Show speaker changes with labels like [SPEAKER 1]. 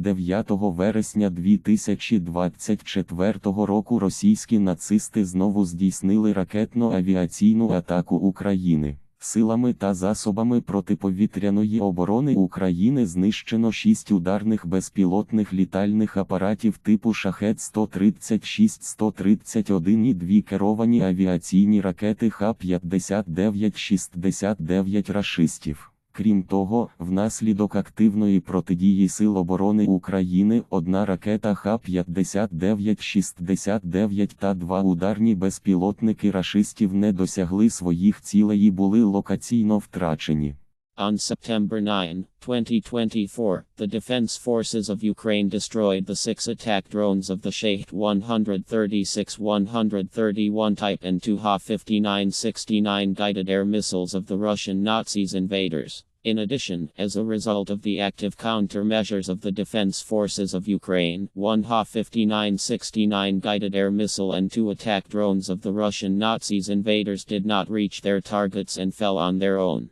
[SPEAKER 1] 9 вересня 2024 року російські нацисти знову здійснили ракетно-авіаційну атаку України. Силами та засобами протиповітряної оборони України знищено 6 ударних безпілотних літальних апаратів типу Шахет-136-131 і дві керовані авіаційні ракети Х-59-69 рашистів. Крім того, внаслідок активної протидії Сил оборони України одна ракета Х-59-69 та два ударні безпілотники рашистів не досягли своїх цілей і були локаційно втрачені.
[SPEAKER 2] On September 9, 2024, the Defense Forces of Ukraine destroyed the six attack drones of the Shahed 136-131 type and two Ha-59-69 guided air missiles of the Russian Nazis invaders. In addition, as a result of the active countermeasures of the Defense Forces of Ukraine, one Ha-59-69 guided air missile and two attack drones of the Russian Nazis invaders did not reach their targets and fell on their own.